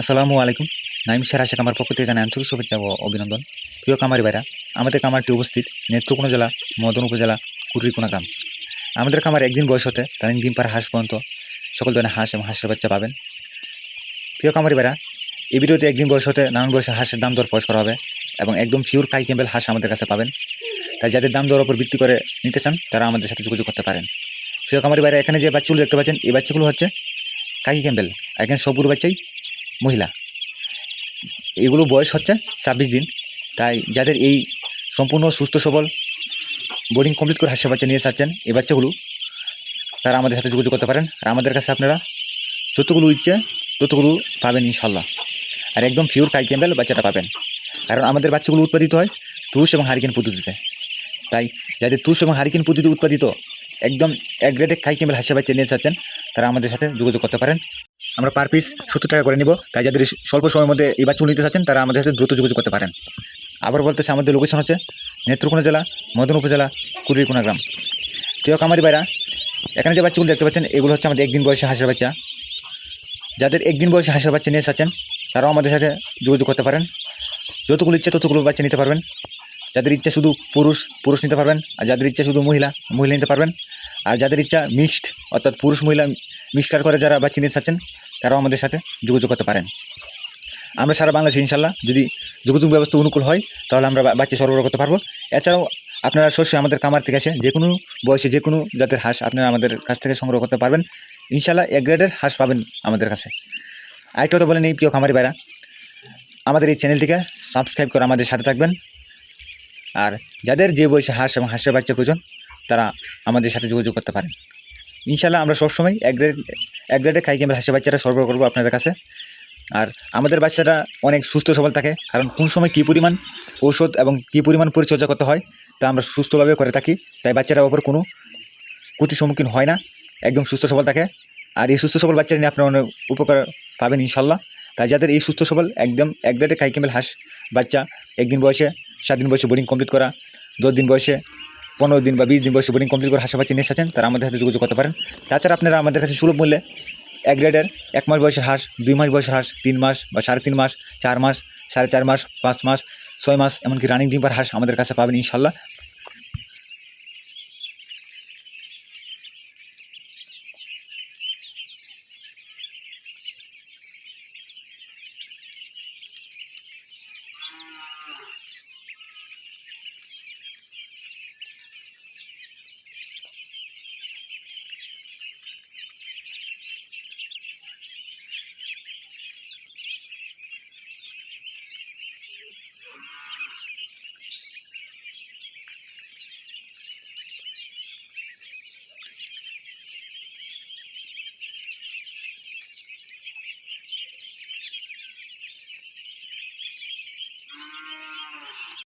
আসসালামু আলাইকুম। নাইম শের আশেক আমার পক্ষ থেকে জানাই আন্তরিক শুভেচ্ছা ও অভিনন্দন। প্রিয় কামারি ভাইরা, আমাদের কামারটি উপস্থিত নেত্রকোনা জেলা, মদন উপজেলা, কুটরিকোনা গ্রাম। আমাদের কামার একদিন বয়স হতে রানিং ডিম পার হাঁস পর্যন্ত সকল ধরনের হাঁস এবং হাঁসের বাচ্চা পাবেন। প্রিয় কামারি ভাইরা, এই ভিডিওতে একদিন বয়স হতে নানান বয়সে হাঁসের দাম দর প্রকাশ করা হবে এবং একদম পিওর কাই ক্যাম্বেল হাঁস আমাদের কাছে পাবেন। তাই যাদের দাম দর উপর ভিত্তি করে নিতে চান, তারা আমাদের সাথে যোগাযোগ করতে পারেন। প্রিয় কামারি ভাইরা, এখানে যে বাচ্চাগুলো দেখতে পাচ্ছেন, এই বাচ্চাগুলো হচ্ছে কাকি ক্যাম্বেল এখানে সবগুলো বাচ্চাই মহিলা। এগুলো বয়স হচ্ছে ছাব্বিশ দিন। তাই যাদের এই সম্পূর্ণ, সুস্থ, সবল বোর্ডিং কমপ্লিট করে হাসির বাচ্চা নিয়ে চাচ্ছেন এই বাচ্চাগুলো, তারা আমাদের সাথে যোগাযোগ করতে পারেন। আর আমাদের কাছে আপনারা যতগুলো ইচ্ছে, ততগুলো পাবেন ইনশাল্লাহ আর একদম পিওর কাই ক্যাম্বেল বাচ্চাটা পাবেন। কারণ আমাদের বাচ্চাগুলো উৎপাদিত হয় তুষ এবং হারিকেন পদ্ধতিতে। তাই যাদের তুষ এবং হারিকেন পদ্ধতি উৎপাদিত, একদম এক গ্রেডে কাই ক্যাম্বেল হাসির বাচ্চা নিয়ে চাচ্ছেন তারা আমাদের সাথে যোগাযোগ করতে পারেন। আমরা পার পিস সত্তর টাকা করে নিব। তাই যাদের স্বল্প সময়ের মধ্যে এই বাচ্চাগুলো নিতে চাচ্ছেন, তারা আমাদের সাথে দ্রুত যোগাযোগ করতে পারেন। আবার বলতেছে, আমাদের লোকেশন হচ্ছে নেত্রকোনা জেলা, মদন উপজেলা, কুড়িরকোনা গ্রাম। প্রিয় কামারি ভাইরা, এখানে যে বাচ্চাগুলো দেখতে পাচ্ছেন, এগুলো হচ্ছে আমাদের একদিন বয়সে হাঁসের বাচ্চা। যাদের একদিন বয়সে হাঁসের বাচ্চা নিয়ে চাচ্ছেন, তারাও আমাদের সাথে যোগাযোগ করতে পারেন। যতগুলো ইচ্ছা ততগুলো বাচ্চা নিতে পারবেন। যাদের ইচ্ছা শুধু পুরুষ পুরুষ নিতে পারবেন। আর যাদের ইচ্ছা শুধু মহিলা মহিলা নিতে পারবেন। আর যাদের ইচ্ছা মিক্সড অর্থাৎ পুরুষ, মহিলা মিক্সটার করে যারা বাচ্চা নিতে চাচ্ছেন, তারাও আমাদের সাথে যোগাযোগ করতে পারেন। আমরা সারা বাংলাদেশে ইনশাল্লাহ যদি যোগাযোগ ব্যবস্থা অনুকূল হয়, তাহলে আমরা বা- বাচ্চা সরবরাহ করতে পারব। এছাড়াও আপনারা শস্য আমাদের কামার থেকে এসে যে কোনো বয়সে যে কোনো জাতের হাঁস আপনারা আমাদের কাছ থেকে সংগ্রহ করতে পারবেন। ইনশাল্লাহ এক গ্রেডের হাঁস পাবেন আমাদের কাছে। আরেকটা কথা বলেন এই প্রিয় খামারি ভাইরা, আমাদের এই চ্যানেলটিকে সাবস্ক্রাইব করে আমাদের সাথে থাকবেন। আর যাদের যে বয়সে হাঁস এবং হাঁসের বাচ্চা প্রয়োজন, তারা আমাদের সাথে যোগাযোগ করতে পারেন। ইনশাল্লাহ আমরা সবসময় এক গ্রেড এক গ্রেডে খাই ক্যাম্বেল হাঁসের বাচ্চারা সরবরাহ করব আপনাদের কাছে। আর আমাদের বাচ্চারা অনেক সুস্থ সবল থাকে, কারণ কোন সময় কী পরিমাণ ঔষধ এবং কী পরিমাণ পরিচর্যা করতে হয়, তা আমরা সুস্থভাবে করে থাকি। তাই বাচ্চারা ওপর কোনো ক্ষতির সম্মুখীন হয় না, একদম সুস্থ সবল থাকে। আর এই সুস্থ সবল বাচ্চা নিয়ে আপনারা অনেক উপকার পাবেন ইনশাল্লাহ তাই যাদের এই সুস্থ সবল একদম এক গ্রেডে খাই ক্যাম্বেল হাঁস বাচ্চা, একদিন বয়সে সাত দিন বয়সে বোর্ডিং কমপ্লিট করা, দশ দিন বয়সে পনেরো দিন বা বিশ দিন বয়সে বোর্ডিং কমপ্লিট করে হাঁসা বাচ্চা নিয়ে এসেছেন তারা আমাদের সাথে যোগাযোগ করতে পারেন। তাছাড়া আপনারা আমাদের কাছে সুলভ মূল্যে এক গ্রেডের এক মাস বয়সের হাঁস, দুই মাস বয়সের হাঁস, তিন মাস বা সাড়ে তিন মাস, চার মাস, সাড়ে চার মাস, পাঁচ মাস, ছয় মাস, এমনকি রানিং ডিম্পার হাঁস আমাদের কাছে পাবেন ইনশাল্লাহ।